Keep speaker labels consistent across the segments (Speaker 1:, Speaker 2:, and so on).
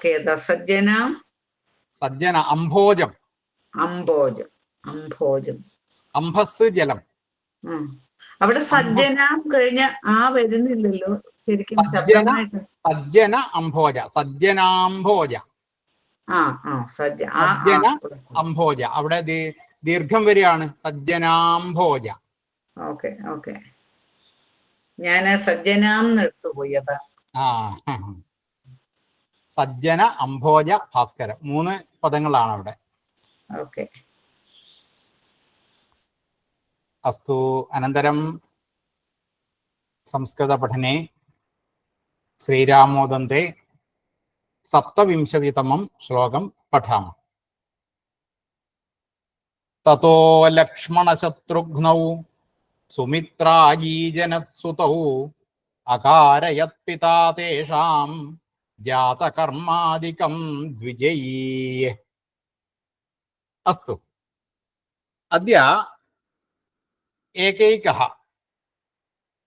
Speaker 1: വാക്ക് സജ്ജന
Speaker 2: സജ്ജനാം അംഭോജം
Speaker 1: അംഭോജം അംഭോജം
Speaker 2: അംഭസ് ജലം.
Speaker 1: അവിടെ സജ്ജന കഴിഞ്ഞ ആ വരുന്നില്ലല്ലോ ശരിക്കും
Speaker 2: സജ്ജന. അംഭോജ സജ്ജനാംഭോജ
Speaker 1: ആ ആ സജ്ജ.
Speaker 2: സജ്ജന. അംഭോജ അവിടെ ദീർഘം വരികയാണ് സജ്ജനാംഭോജ
Speaker 1: ഓക്കെ ഓക്കെ ഞാൻ സജ്ജനാം നിർത്തുപോയതാ അതാ
Speaker 2: ആ. സജ്ജന അംഭോജ ഭാസ്കരം. മൂന്ന് പദങ്ങളാണ് അവിടെ. അസ്തു അനന്തരം സംസ്കൃതപഠനെ ശ്രീരാമോദന്തേ സപ്തവിംശതിതമം ശ്ലോകം പഠാമ. തോ ലക്ഷ്മണശത്രുഘ്നൗ സുമിത്രാജീജനസുതൗ അകാരയത് പിതാ തേഷാം ജാതകർമാദികം ദ്വിജയീ അസ്തു. അദ്യ ഏകൈക.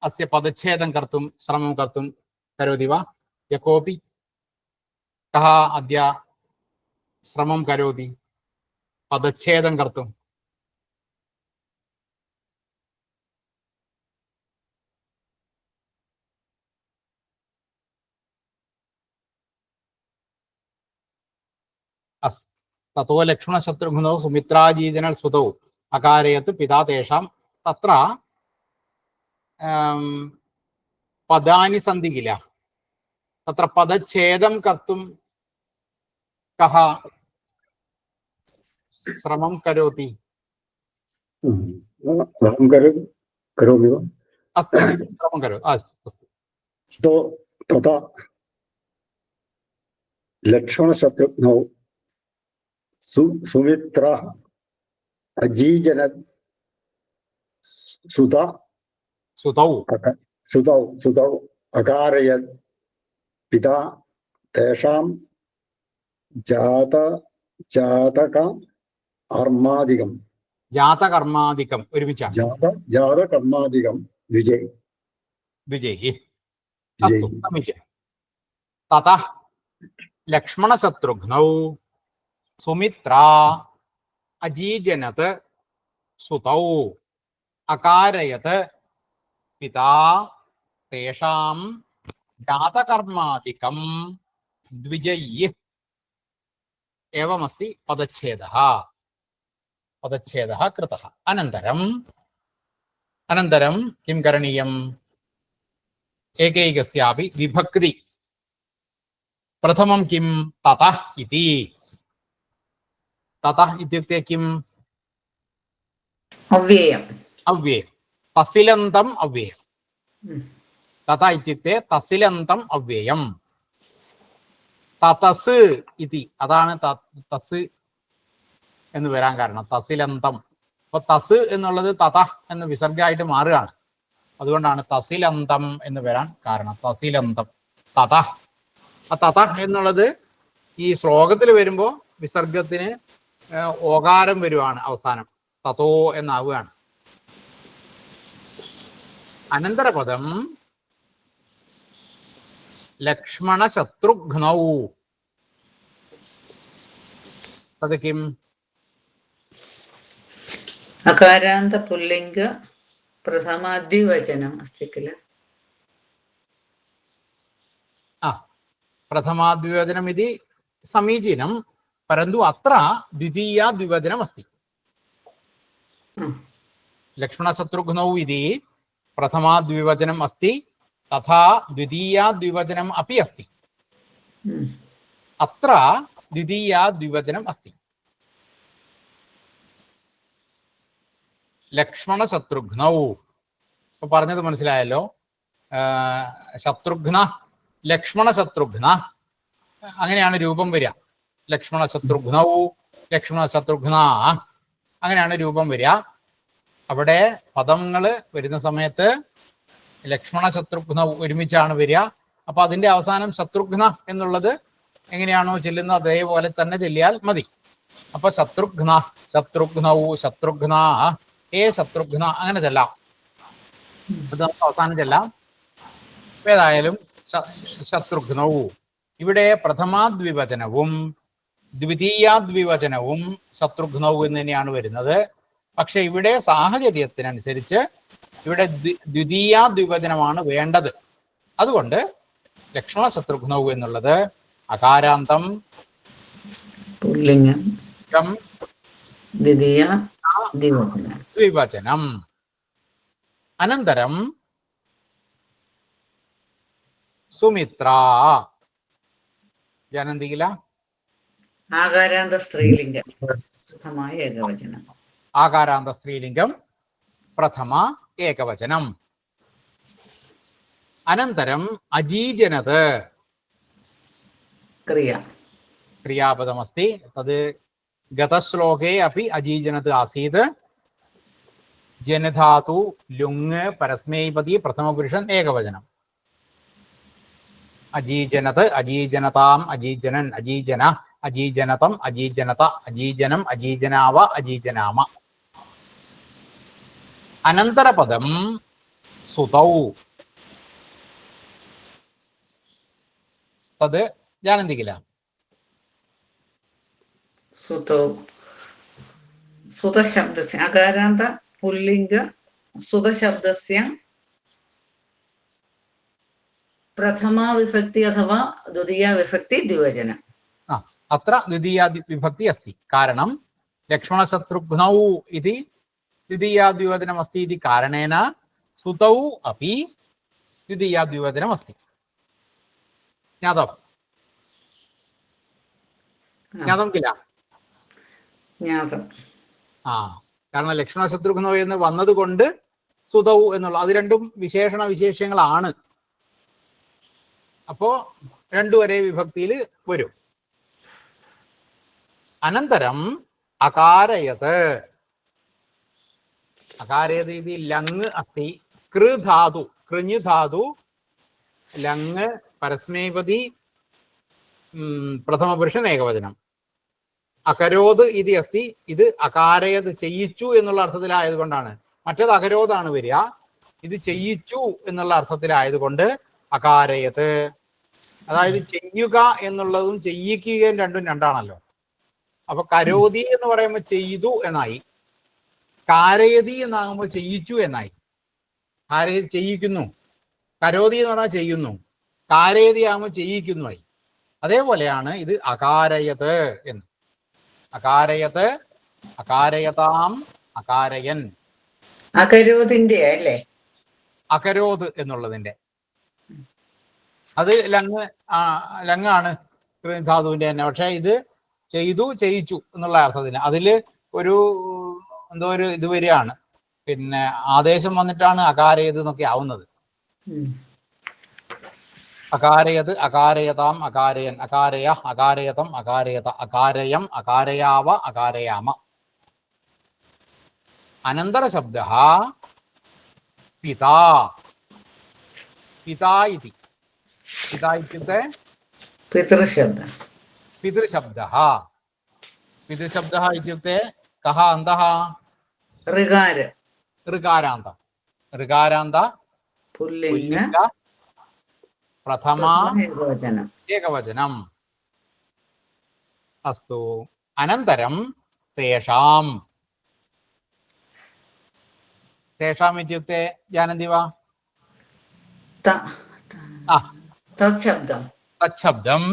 Speaker 2: അസ്യ പദച്ഛേദം കർത്തും ശ്രമം കർത്തും കരോതി വാ. യ കഹ അദ്യ ശ്രമം കരോതി. പദച്ഛേദം കർത്തും अस् ततो लक्ष्मणशत्रुघ्नौ सुमित्राजीजनसुतौ अकारयत् पिता तेषां तत्र अं, पदानि सन्ति किल तत्र पदच्छेदं कर्तुं कः श्रमं करोति
Speaker 3: अहं करोमि करोमि वा
Speaker 2: अस्तु अस्तु, श्रमं करोतु अस्तु अस्तु
Speaker 3: तो तथा लक्ष्मणशत्रुघ्नौ सु सुमित्रा अजीजन सुता
Speaker 2: सुतौ
Speaker 3: अक- सुतौ सुतौ अकारयत् पिता तेषां जात जातक अर्मादिकं
Speaker 2: जातकर्मादिकम् ഒരുമിച്ചാണ്
Speaker 3: जात जातकर्मादिकं विजय
Speaker 2: द्विजैः अस्तु
Speaker 3: विजयी
Speaker 2: समीचीनं ततः लक्ष्मणशत्रुघ्नौ सुमित्रा अजीजनत् सुतौ अकारयत् पिता तेषां जातकर्मादिकं द्विजैः एवमस्ति पदच्छेदः पदच्छेदः कृतः अनन्तरम् अनन्तरं किं करणीयम् एकैकस्यापि विभक्ति प्रथमं किं ततः इति ततः इत्युक्ते किम्
Speaker 1: അവ്യയം
Speaker 2: अव्ययं तसिलन्तम् अव्ययं
Speaker 1: ഉം.
Speaker 2: तत इत्युक्ते तसिलन्तम् अव्ययम् തതസ് ഇതി അതാണ് ത- തസ് എന്ന് വരാൻ കാരണം തസിലന്തം അപ്പൊ തസ് എന്നുള്ളത് തത എന്ന് വിസർഗമായിട്ട് മാറുകയാണ് അതുകൊണ്ടാണ് തസിലന്തം എന്ന് വരാൻ കാരണം തസിലന്തം തത ആ തത എന്നുള്ളത് ഈ ശ്ലോകത്തിൽ വരുമ്പോ വിസർഗത്തിന് ഏർ ഓകാരം വരുവാണ് അവസാനം. തതോ എന്നാവുകയാണ്. അനന്തരപദം ലക്ഷ്മണ ശത്രുഘ്നൗ അത് കിം
Speaker 1: അകാരാന്ത പുല്ലിംഗ പ്രഥമാദ്വിവചനം അസ്തി കില.
Speaker 2: ആ ഇതി സമീചീനം. परन्तु अत्र द्वितीया द्विवचनम् अस्ति
Speaker 1: ഉം.
Speaker 2: लक्ष्मणशत्रुघ्नौ इति प्रथमा द्विवचनम् अस्ति तथा द्वितीया द्विवचनम् अपि अस्ति
Speaker 1: ഉം.
Speaker 2: अत्र द्वितीया द्विवचनम् अस्ति ലക്ഷ്മണശത്രുഘ്നൗ ഇപ്പൊ പറഞ്ഞത് മനസ്സിലായല്ലോ ആ, ശത്രുഘ്ന ലക്ഷ്മണ ശത്രുഘ്ന അങ്ങനെയാണ് രൂപം വരിക ലക്ഷ്മണ ശത്രുഘ്നൗ ലക്ഷ്മണ ശത്രുഘ്ന അങ്ങനെയാണ് രൂപം വരിക. അവിടെ പദങ്ങൾ വരുന്ന സമയത്ത് ലക്ഷ്മണ ശത്രുഘ്ന ഒരുമിച്ചാണ് വരിക. അപ്പൊ അതിന്റെ അവസാനം ശത്രുഘ്ന എന്നുള്ളത് എങ്ങനെയാണോ ചെല്ലുന്നത് അതേപോലെ തന്നെ ചെല്ലിയാൽ മതി. അപ്പൊ ശത്രുഘ്ന ശത്രുഘ്നൗ ശത്രുഘ്ന ഏ ശത്രുഘ്ന അങ്ങനെ ചെല്ലാം. അവസാനം ചെല്ലാം. ഏതായാലും ശത്രുഘ്നവും. ശത്രുഘ്നൗ ഇവിടെ പ്രഥമാദ്വിവചനവും ദ്വിതീയാദ്വിവചനവും ശത്രുഘ്നവും എന്ന് തന്നെയാണ് വരുന്നത്. പക്ഷെ ഇവിടെ സാഹചര്യത്തിനനുസരിച്ച് ഇവിടെ ദ്വിതീയ ദ്വിതീയാദ്വിവചനമാണ് വേണ്ടത്. അതുകൊണ്ട് ലക്ഷ്മണ ശത്രുഘ്നവും എന്നുള്ളത് അകാരാന്തം
Speaker 1: ദ്വിവചനം.
Speaker 2: അനന്തരം സുമിത്ര. ജനന്തികില
Speaker 1: ആകാരാന്ത സ്ത്രീലിംഗം. പ്രഥമായ ഏകവചനം.
Speaker 2: ആകാരാന്ത സ്ത്രീലിംഗം പ്രഥമ ഏകവചനം. അനന്തരം അജീജനത്.
Speaker 1: ക്രിയ.
Speaker 2: ക്രിയാപദമസ്തി. തത് ഗതശ്ലോകേ അപ്പി അജീജനത് ആസീത്. ജനധാതു ലുങ് പരസ്മൈപതി പ്രഥമപുരുഷൻ ഏകവചനം. അജീജനത് അജീജനതാം അജീജനൻ അജീജന. അജീജനതം അജീജനത അജീജനം അജീജനാവ അജീജനാമ. അനന്തരപദം സുതൗ. തത് ജാനന്തികില.
Speaker 1: സുതൗ. സുതശബ്ദസ്യ. അകാരാന്ത പുല്ലിംഗ സുതശബ്ദസ്യ. പ്രഥമാ വിഭക്തി അഥവാ ദ്വിതീയ വിഭക്തി ദ്വിവചനം.
Speaker 2: അത്ര ദ്വിതീയാദി വിഭക്തി അസ്തി കാരണം ലക്ഷ്മണശത്രുഘ്നൗ ഇതി ദ്വിതീയാദ്വിവചനമസ്തി ഇതി കാരണേന സുതൗ അപ്പി ദ്വിതീയാദ്വിവചനമസ്തി ജ്ഞാതം കില
Speaker 1: ജ്ഞാതം
Speaker 2: ആ കാരണം ലക്ഷ്മണശത്രുഘ്നൗ എന്ന് വന്നതുകൊണ്ട് സുതൗ എന്നുള്ള അത് രണ്ടും വിശേഷണ വിശേഷങ്ങളാണ്. അപ്പോ രണ്ടു ഒരേ വിഭക്തിയിൽ വരും. അനന്തരം അകാരയത്. അകാരയത് ഇതി ലങ് അസ്തി കൃധാതു ധാതു കൃഞ്ഞ് ധാതു ലങ് പരസ്മേപതി പ്രഥമപുരുഷൻ ഏകവചനം. അകരോത് ഇത് അസ്തി ഇത് അകാരയത് ചെയ്യിച്ചു എന്നുള്ള അർത്ഥത്തിലായതുകൊണ്ടാണ്. മറ്റേത് അകരോതാണ് വരിക. ഇത് ചെയ്യിച്ചു എന്നുള്ള അർത്ഥത്തിലായതുകൊണ്ട് അകാരയത്. അതായത് ചെയ്യുക എന്നുള്ളതും ചെയ്യിക്കുകയും രണ്ടും രണ്ടാണല്ലോ. അപ്പൊ കരോതി എന്ന് പറയുമ്പോൾ ചെയ്തു എന്നായി. കാരയതി എന്നാകുമ്പോൾ ചെയ്യിച്ചു എന്നായി. കാരയതി ചെയ്യിക്കുന്നു. കരോതി എന്ന് പറഞ്ഞാൽ ചെയ്യുന്നു. കാരയതി ആകുമ്പോൾ ചെയ്യിക്കുന്നു ആയി. അതേപോലെയാണ് ഇത് അകാരയത് എന്ന്. അകാരയത് അകാരയതാം അകാരയൻ.
Speaker 1: അകരോതിന്റെ അല്ലേ?
Speaker 2: അകരോത് എന്നുള്ളതിന്റെ അത് ലങ് ആ, ലങ്ങാണ് ധാതുവിന്റെ തന്നെ. പക്ഷെ ഇത് ചെയ്തു ചെയ്യിച്ചു എന്നുള്ള അർത്ഥത്തിന് അതിൽ ഒരു എന്തോ ഒരു ഇത് വരികയാണ്. പിന്നെ ആദേശം വന്നിട്ടാണ് അകാരയത് എന്നൊക്കെ ആവുന്നത്. അകാരയത് അകാരയതാം അകാരയൻ. അകാരയ അകാരയതം അകാരയത. അകാരയം അകാരയാവ അകാരയാമ. അനന്തര ശബ്ദ പിതാ. പിതാ ഇതി. പിതാ ഇത്യുക്തെ
Speaker 1: പിതൃശബ്ദം.
Speaker 2: पितृशब्दः पितृशब्दः इत्युक्ते कः अन्तः
Speaker 1: ऋकार
Speaker 2: ऋकारान्त ऋकारान्त पुल्लिङ्ग प्रथमा एकवचनम् अस्तु अनन्तरं तेषाम् तेषाम् इत्युक्ते जानन्ति वा तत्शब्दं
Speaker 1: तत्शब्दं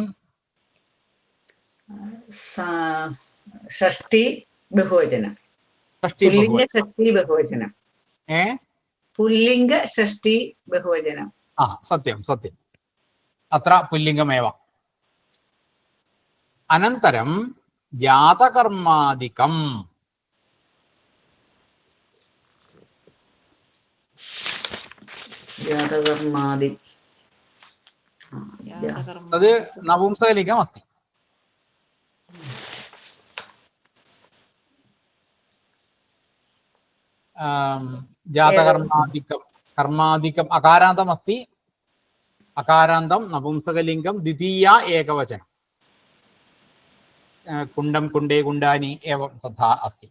Speaker 1: ഷഷ്ടി ബഹുവചനം. പുല്ലിംഗ ഷഷ്ടി ബഹുവചനം.
Speaker 2: ഏ?
Speaker 1: പുല്ലിംഗ ഷഷ്ടി ബഹുവചനം.
Speaker 2: ആ സത്യം സത്യം. അത്ര പുല്ലിംഗമേവ. അനന്തരം
Speaker 1: ജാതകർമാധികം ജാതകർമാതി
Speaker 2: അത് നപുംസകലിംഗം അസ്തി. ആം, കർമാധികം അകാരാന്തം അസ്തി അകാരാന്തം നപുംസകലിംഗം ദ്വിതീയ ഏകവചനം. കുണ്ടം കുണ്ടേ കുണ്ടാനി ഏവം തഥാ അസ്തി.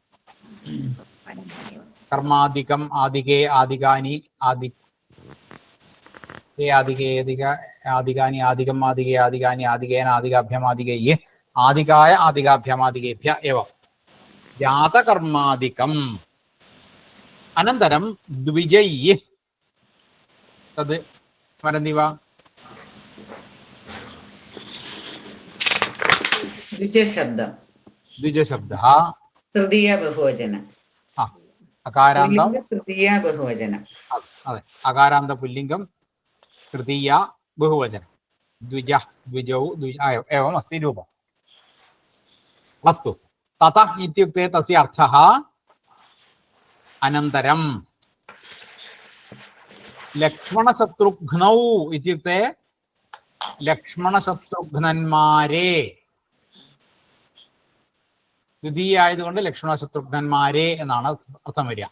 Speaker 2: കർമാധികം ആദികേ ആദികാനി ആദി ആദികേ ആദിക ആദികാനി ആദികം ആദികേ ആദികാനി ആദികേന ആദികാഭ്യമാദികൈ ആദികായ ആദികാഭ്യമാദികേഭ്യ ഏവം. ജാതകർമാദികം. അനന്തരം ദ്വിജയ്യ തത് വരന്തി വാ.
Speaker 1: ദ്വിജശബ്ദം.
Speaker 2: ദ്വിജശബ്ദ.
Speaker 1: തൃതീയ ബഹുവചന
Speaker 2: അകാരാന്തം.
Speaker 1: തൃതീയ ബഹുവചന
Speaker 2: അതെ. അകാരാന്ത പുല്ലിംഗം തൃതീയ ബഹുവചനം ദ്വിജ ദ്വിജൗ ദ്വിജ എവം അസ്തി രൂപം. അസ്തു തത ഇത്യുക്തെ തസ്യ അർത്ഥ അനന്തരം ലക്ഷ്മണശത്രുഘ്നൗ ഇത്യുക്തെ ലക്ഷ്മണശത്രുഘ്നന്മാരെ ദ്വിതീയ ആയതുകൊണ്ട് ലക്ഷ്മണശത്രുഘ്നന്മാരെ എന്നാണ് അർത്ഥം വരിക.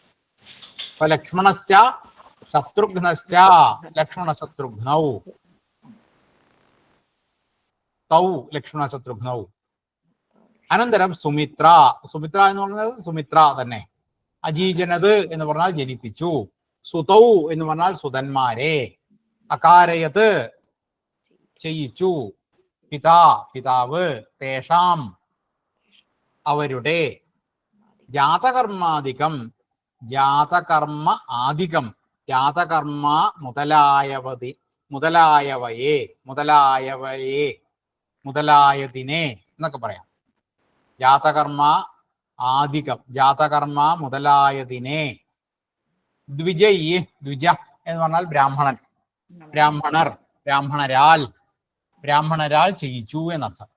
Speaker 2: അപ്പൊ ലക്ഷ്മണശ്ച ശത്രുഘ്നശ്ച ലക്ഷ്മണശത്രുഘ്നൗ. തൗ ലക്ഷ്മണശത്രുഘ്നൗ. അനന്തരം സുമിത്ര. സുമിത്ര എന്ന് പറഞ്ഞത് സുമിത്ര തന്നെ. അജീജനത് എന്ന് പറഞ്ഞാൽ ജനിപ്പിച്ചു. സുതൗ എന്ന് പറഞ്ഞാൽ സുതന്മാരെ അകാരയത് ചെയ്യിച്ചു. പിതാ പിതാവ് തേഷാം അവരുടെ ജാതകർമാധികം ജാതകർമ്മ ആധികം. ജാതകർമ്മ മുതലായവതി മുതലായവയെ മുതലായവയെ മുതലായതിനെ എന്നൊക്കെ പറയാം. ജാതകർമ്മ ആദികം ജാതകർമ്മ മുതലായതിനെ ദ്വിജയി ദ്വിജ എന്ന് പറഞ്ഞാൽ ബ്രാഹ്മണൻ ബ്രാഹ്മണർ ബ്രാഹ്മണരാൽ ബ്രാഹ്മണരാൽ ചെയ്യിച്ചു എന്നർത്ഥം.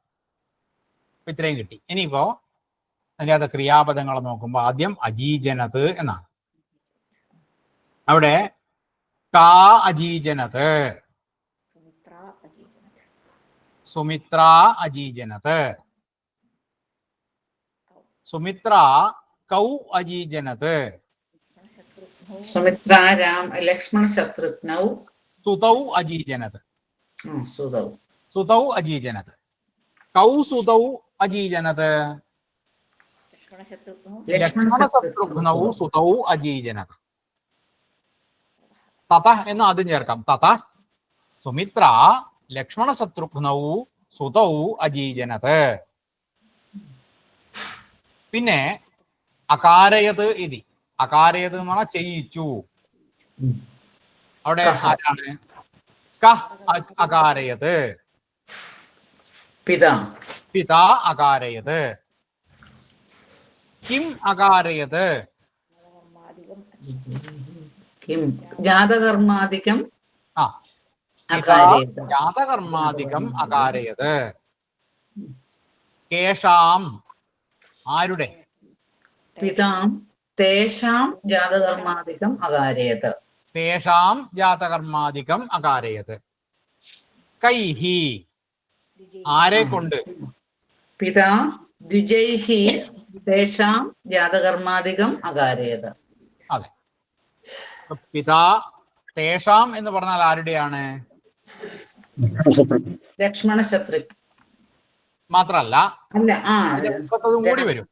Speaker 2: ഇത്രയും കിട്ടി. ഇനിയിപ്പോ അതിനകത്ത് ക്രിയാപദങ്ങൾ നോക്കുമ്പോൾ ആദ്യം അജീജനത് എന്നാണ്. അവിടെ കാ അജീജനത്.
Speaker 4: സുമിത്ര അജീജനത്.
Speaker 2: സുമിത്ര കൗ അജീജനത്.
Speaker 1: സുമിത്ര രാം ലക്ഷ്മണ ശത്രുഘ്നൗ.
Speaker 2: സുതൗ അജീജനത്.
Speaker 1: സുതൗ.
Speaker 2: സുതൗ അജീജനത്. കൗ സുതൗ അജീജനത്.
Speaker 4: ലക്ഷ്മണ ശത്രുഘ്നൗ.
Speaker 2: സുതൗ അജീജനത്. തത എന്ന് ആദ്യം ചേർക്കാം. തത സുമിത്ര ലക്ഷ്മണ ശത്രുഘ്നൗ സുതൗ അജീജനത്. പിന്നെ അകാരയത് ഇതി. അകാരയത് എന്ന് പറഞ്ഞാൽ ചെയ്യിച്ചു. അവിടെ. ആരാണ്? കഹ് അകാരയത്.
Speaker 1: പിതാ.
Speaker 2: പിതാ അകാരയത്. കിം അകാരയത്.
Speaker 1: കിം. ജാതകർമാധികം
Speaker 2: ആ. ജാതകർമാധികം അകാരയത്. കേഷാം ആരുടെ?
Speaker 1: പിതാം തേഷാം ജാതകർമാധികം അകാരേത്.
Speaker 2: തേഷാം ജാതകർമാധികം അകാരയത് കൈഹി. ആരെ കൊണ്ട്?
Speaker 1: പിതാ ദ്വിജൈഹി തേഷാം ജാതകർമാധികം അകാരയത്
Speaker 2: അതെ. പിതാ തേഷാം എന്ന് പറഞ്ഞാൽ ആരുടെയാണ്?
Speaker 1: ലക്ഷ്മണ ശത്രു
Speaker 2: മാത്രല്ല
Speaker 1: അല്ല ആ
Speaker 2: അതിന്റെ മുമ്പത്തതും കൂടി വരും.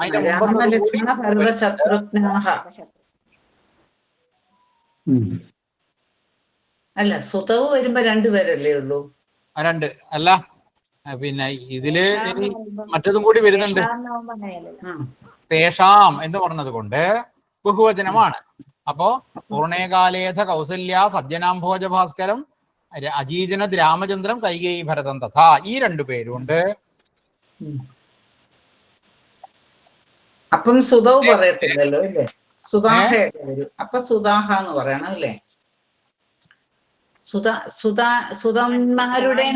Speaker 2: അതിന്റെ
Speaker 4: രാമശ്രീ
Speaker 2: മുമ്പ്
Speaker 1: രാമ ലക്ഷ്മണ ഭരത ശത്രുഘ്നാഹ
Speaker 3: ഉം.
Speaker 1: അല്ല സുതവ് വരുമ്പോ രണ്ടുപേരല്ലേ ഉള്ളൂ?
Speaker 2: ആ രണ്ട്. അല്ല പിന്നെ ഇതിൽ മറ്റതും കൂടി വരുന്നുണ്ട്. തേഷാം എന്ന് പറഞ്ഞത് കൊണ്ട് ബഹുവചനമാണ്. അപ്പോ പൂർണേകാലേധ കൗസല്യ സജ്ജനാം ഭോജ ഭാസ്കരം അജീജനത് രാമചന്ദ്രം കൈകേയി ഭരതം തഥാ. ഈ രണ്ടു പേരുണ്ട്.
Speaker 1: അപ്പം സുതവ് പറയത്തില്ലല്ലോ അല്ലേ സുതാഹ വരും. അപ്പൊ സുതാഹ എന്ന് പറയണം അല്ലേ സുത സുത സുതന്മാരുടെ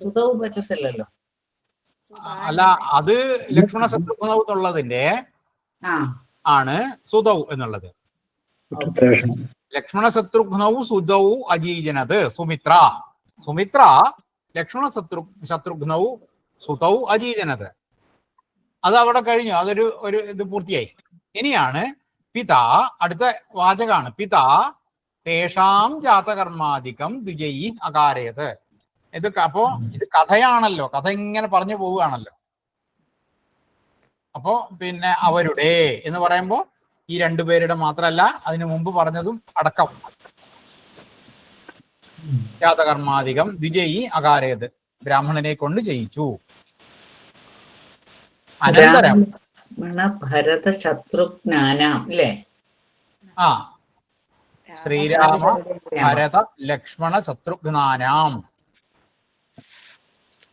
Speaker 1: സുതവ് പറ്റത്തില്ലല്ലോ.
Speaker 2: അല്ല അത് ലക്ഷ്മണ ശത്രുഘ്നവ് എന്നുള്ളതിന്റെ ആണ് സുതവ് എന്നുള്ളത്. ലക്ഷ്മണ ശത്രുഘ്നൗ സുതൗ അജീജനത്. സുമിത്ര. സുമിത്ര ലക്ഷ്മണ ശത്രു ശത്രുഘ്നൗ സുതൗ അജീജനത്. അത് അവിടെ കഴിഞ്ഞു. അതൊരു ഒരു ഇത് പൂർത്തിയായി. ഇനിയാണ് പിതാ അടുത്ത വാചകാണ്. പിതാ തേഷാം ജാതകർമാധികം ദ്വിജയി അകാരയത്. ഇത് അപ്പോ ഇത് കഥയാണല്ലോ. കഥ ഇങ്ങനെ പറഞ്ഞു പോവുകയാണല്ലോ. അപ്പോ പിന്നെ അവരുടെ എന്ന് പറയുമ്പോ ഈ രണ്ടുപേരുടെ മാത്രമല്ല അതിനു മുമ്പ് പറഞ്ഞതും അടക്കം. ജാതകർമാധികം ദ്വിജയി അകാരയത്. ബ്രാഹ്മണനെ കൊണ്ട് ജയിച്ചു. അനന്തരം.
Speaker 1: ഭരത ശത്രുഘ്നാനാം അല്ലേ
Speaker 2: ആ. ശ്രീരാമ ഭരത ലക്ഷ്മണ ശത്രുഘ്നാനാം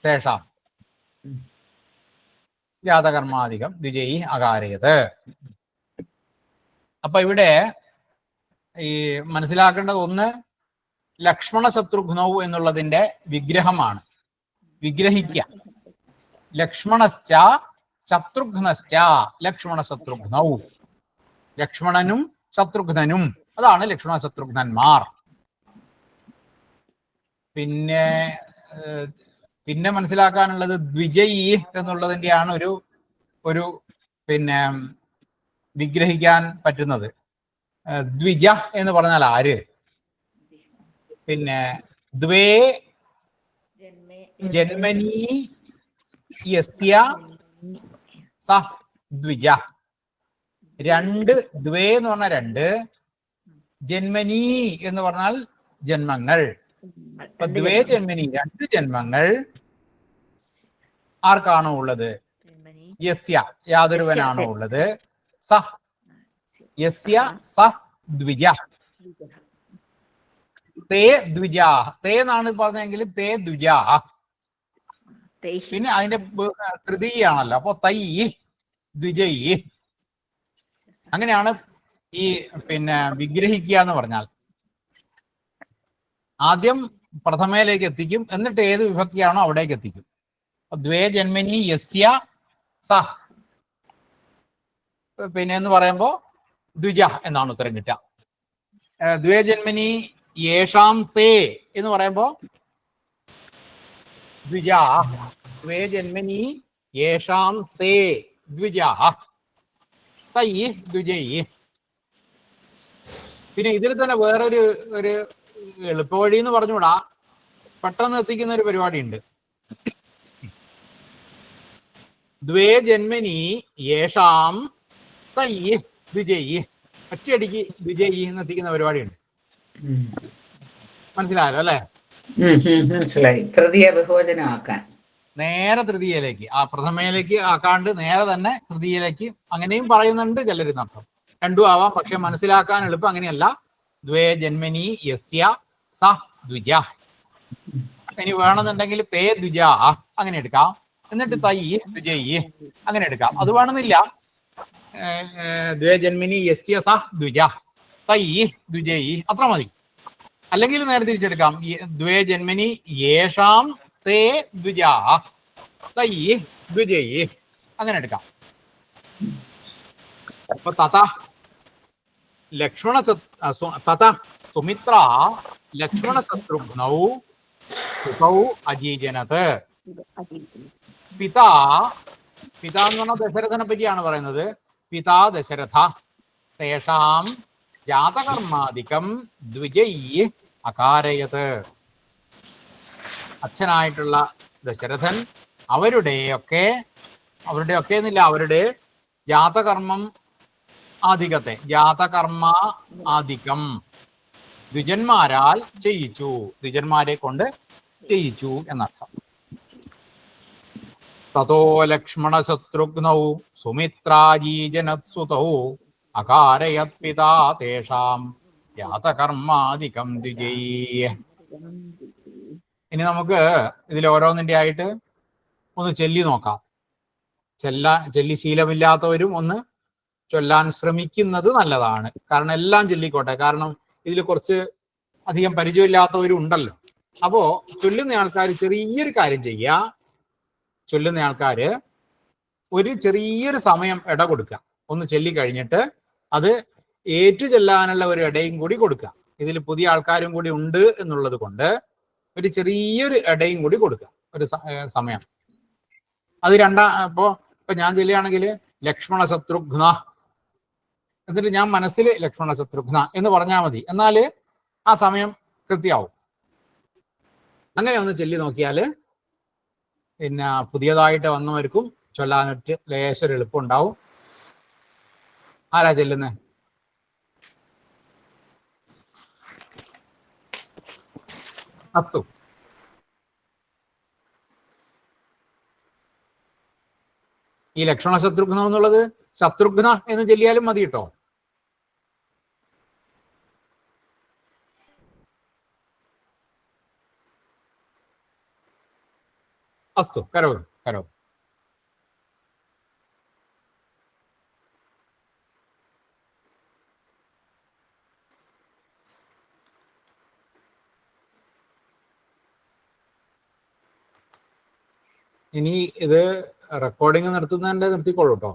Speaker 2: തേഷാം ജാതകർമാധികം ദ്വിജയി അകാരയത്. അപ്പൊ ഇവിടെ ഈ മനസ്സിലാക്കേണ്ടത് ഒന്ന് ലക്ഷ്മണ ശത്രുഘ്നൗ എന്നുള്ളതിന്റെ വിഗ്രഹമാണ്. വിഗ്രഹിക്കുക ലക്ഷ്മണശ്ച ശത്രുഘ്നശ്ച ലക്ഷ്മണ ശത്രുഘ്നൗ. ലക്ഷ്മണനും ശത്രുഘ്നനും. അതാണ് ലക്ഷ്മണ ശത്രുഘ്നന്മാർ. പിന്നെ പിന്നെ മനസ്സിലാക്കാനുള്ളത് ദ്വിജയി എന്നുള്ളതിന്റെയാണ് ഒരു ഒരു പിന്നെ വിഗ്രഹിക്കാൻ പറ്റുന്നത്. ദ്വിജ എന്ന് പറഞ്ഞാൽ ആര്? പിന്നെ ദ്വേ
Speaker 4: ജന്മേ
Speaker 2: ജന്മനി യസ്യ സ ദ്വിജ. രണ്ട് ദ്വേ എന്ന് പറഞ്ഞാൽ രണ്ട് ജന്മനി എന്ന് പറഞ്ഞാൽ ജന്മങ്ങൾ. അപ്പൊ ദ്വേ ജന്മനി രണ്ട് ജന്മങ്ങൾ ആർക്കാണോ ഉള്ളത്? യസ്യ യാതൊരുവനാണോ ഉള്ളത്? സ. യസ്യ സഹ ദ്വിജ. തേ ദ്വിജ. തേ എന്നാണ് പറഞ്ഞെങ്കിൽ തേ ദ്വിജ. പിന്നെ അതിന്റെ തൃതീയാണല്ലോ. അപ്പൊ തൈ ദ്വിജയി അങ്ങനെയാണ് ഈ പിന്നെ വിഗ്രഹിക്കുക എന്ന് പറഞ്ഞാൽ. ആദ്യം പ്രഥമയിലേക്ക് എത്തിക്കും. എന്നിട്ട് ഏത് വിഭക്തിയാണോ അവിടേക്ക് എത്തിക്കും. ദ്വേ ജന്മനി യസ്യ സ. പിന്നെ എന്ന് പറയുമ്പോ ദ്വിജ എന്നാണ് ഉത്തരം കിട്ടുക. ദ്വേജന്മനി ദ്വേ ജന്മനി യേഷാം തേ എന്ന് പറയുമ്പോ ദ്വിജ ദ്വേജന്മനി യേഷാം തേ ദ്വിജ. തൈ ദ്വിജയി പിന്നെ ഇതിൽ തന്നെ വേറൊരു ഒരു എളുപ്പവഴി എന്ന് പറഞ്ഞുകൂടാ. പെട്ടെന്ന് എത്തിക്കുന്ന ഒരു പരിപാടി ഉണ്ട് ദ്വേ ജന്മനി യേഷാം തൈ ദ്വിജയി ഒറ്റയടിക്ക് ദ്വിജയി എന്ന് എത്തിക്കുന്ന പരിപാടി ഉണ്ട്
Speaker 1: ഉം.
Speaker 2: മനസ്സിലായല്ലോ അല്ലെ?
Speaker 1: ഉം, ഉം, മനസ്സിലായി. തൃതീയ ബഹുവചനമാക്കാൻ.
Speaker 2: നേരെ തൃതീയയിലേക്ക്. ആ പ്രഥമയിലേക്ക് ആക്കാണ്ട് നേരെ തന്നെ തൃതീയയിലേക്ക് അങ്ങനെയും പറയുന്നുണ്ട് ചിലരുന്നർത്ഥം രണ്ടും ആവാം. പക്ഷെ മനസ്സിലാക്കാൻ എളുപ്പം അങ്ങനെയല്ല. ദ്വേ ജന്മനി യസ്യ സ ദ്വിജ. ഇനി വേണമെന്നുണ്ടെങ്കിൽ തേ ദ്വിജ. അങ്ങനെ എടുക്കാം. എന്നിട്ട് തൈ ദ്വിജയി. അങ്ങനെ എടുക്കാം. അത് വേണമെന്നില്ല. ഏർ, ഏർ, ദ്വേ ജന്മിനി യസ്യ സ ദ്വിജ തൈ ദ്വിജയി അത്ര മതി. അല്ലെങ്കിൽ നേരെ തിരിച്ചെടുക്കാം. ദ്വേജന്മിനി ദ്വേ ജന്മിനി യേഷാം തേ ദ്വിജ തൈ ദ്വിജയി അങ്ങനെ എടുക്കാം. അപ്പൊ തഥ ലക്ഷ്മണ തഥ സുമിത്ര ലക്ഷ്മണ ശത്രുഘ്നൗ സുഖൗ അജീജനത്. പിതാ പിതാ എന്ന് പറഞ്ഞാൽ ദശരഥനെ പറ്റിയാണ് പറയുന്നത്. പിതാ ദശരഥ തേഷാം ജാതകർമാധികം ദ്വിജയി അകാരയത്. അച്ഛനായിട്ടുള്ള ദശരഥൻ അവരുടെയൊക്കെ അവരുടെ ഒക്കെ എന്നില്ല അവരുടെ ജാതകർമ്മം ആധികത്തെ ജാതകർമ്മ ആധികം. ദ്വിജന്മാരാൽ ചെയ്യിച്ചു ദ്വിജന്മാരെ കൊണ്ട് ചെയ്യിച്ചു എന്നർത്ഥം. തതോ ലക്ഷ്മണ ശത്രുഘ്നൗ സുമിത്രാജീജനത്സുതൗ അകാരയത് പിതാ തേഷാം ജാതകർമാധികം ദ്വിജൈ. ഇനി നമുക്ക് ഇതിൽ ഓരോന്നിന്റെ ആയിട്ട് ഒന്ന് ചൊല്ലി നോക്കാം. ചെല്ലാ ചൊല്ലി ശീലമില്ലാത്തവരും ഒന്ന് ചൊല്ലാൻ ശ്രമിക്കുന്നത് നല്ലതാണ്. കാരണം എല്ലാം ചൊല്ലിക്കോട്ടെ. കാരണം ഇതിൽ കുറച്ച് അധികം പരിചയമില്ലാത്തവരും ഉണ്ടല്ലോ. അപ്പോ ചൊല്ലുന്ന ആൾക്കാർ ചെറിയൊരു കാര്യം ചെയ്യുക. ചൊല്ലുന്ന ആൾക്കാർ ഒരു ചെറിയൊരു സമയം ഇട കൊടുക്കുക ഒന്ന് ചൊല്ലി കഴിഞ്ഞിട്ട് അത് ഏറ്റു ചെല്ലാനുള്ള ഒരു ഇടയും കൂടി കൊടുക്കുക ഇതിൽ പുതിയ ആൾക്കാരും കൂടി ഉണ്ട് എന്നുള്ളത് കൊണ്ട് ഒരു ചെറിയൊരു ഇടയും കൂടി കൊടുക്കുക ഒരു സമയം. അത് രണ്ടാ ഇപ്പോ ഇപ്പൊ ഞാൻ ചൊല്ലുകയാണെങ്കിൽ ലക്ഷ്മണ ശത്രുഘ്ന. എന്നിട്ട് ഞാൻ മനസ്സിൽ ലക്ഷ്മണ ശത്രുഘ്ന എന്ന് പറഞ്ഞാൽ മതി. എന്നാൽ ആ സമയം കൃത്യമാവും അങ്ങനെ ഒന്ന് ചൊല്ലി നോക്കിയാൽ പിന്നെ പുതിയതായിട്ട് വന്നവർക്കും ചൊല്ലാനൊട്ട് ലേശം എളുപ്പം ഉണ്ടാവും ആരാ ചെല്ലുന്നേ? അസ്തു. ഈ ലക്ഷണ ശത്രുഘ്നം എന്നുള്ളത് ശത്രുഘ്ന എന്ന് ചൊല്ലിയാലും മതി കേട്ടോ അസ്തു करोतु करोतु ഇനി ഇത് റെക്കോർഡിംഗ് നടത്തുന്നതിന്റെ നിർത്തിക്കോളൂ കേട്ടോ